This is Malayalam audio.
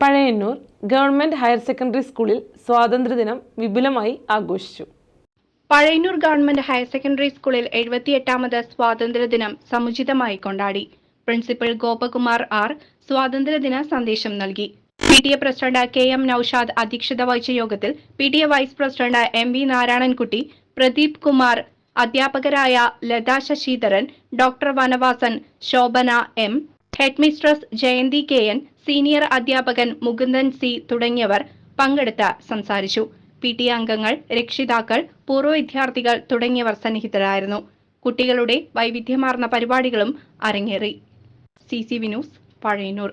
Pazhayannur government higher secondary സ്കൂളിൽ സ്വാതന്ത്ര്യദിനം വിപുലമായി ആഘോഷിച്ചു. പഴയന്നൂർ ഗവൺമെന്റ് ഹയർ സെക്കൻഡറി സ്കൂളിൽ എഴുപത്തിയെട്ടാമത് സ്വാതന്ത്ര്യദിനം സമുചിതമായി കൊണ്ടാടി. പ്രിൻസിപ്പൽ ഗോപകുമാർ ആർ സ്വാതന്ത്ര്യദിന സന്ദേശം നൽകി. P T A president K M Naushad അധ്യക്ഷത വഹിച്ച യോഗത്തിൽ P T A vice president M V Narayanankutty Pradeep Kumar അധ്യാപകരായ Latha Sasidharan doctor Vanavasan Shobhana M headmistress Jayanthi K N senior അധ്യാപകൻ മുകുന്ദൻ സി തുടങ്ങിയവർ പങ്കെടുത്ത് സംസാരിച്ചു. പി ടി അംഗങ്ങൾ രക്ഷിതാക്കൾ പൂർവ വിദ്യാർത്ഥികൾ തുടങ്ങിയവർ സന്നിഹിതരായിരുന്നു. കുട്ടികളുടെ വൈവിധ്യമാർന്ന പരിപാടികളും അരങ്ങേറി. C C V news Pazhayannur.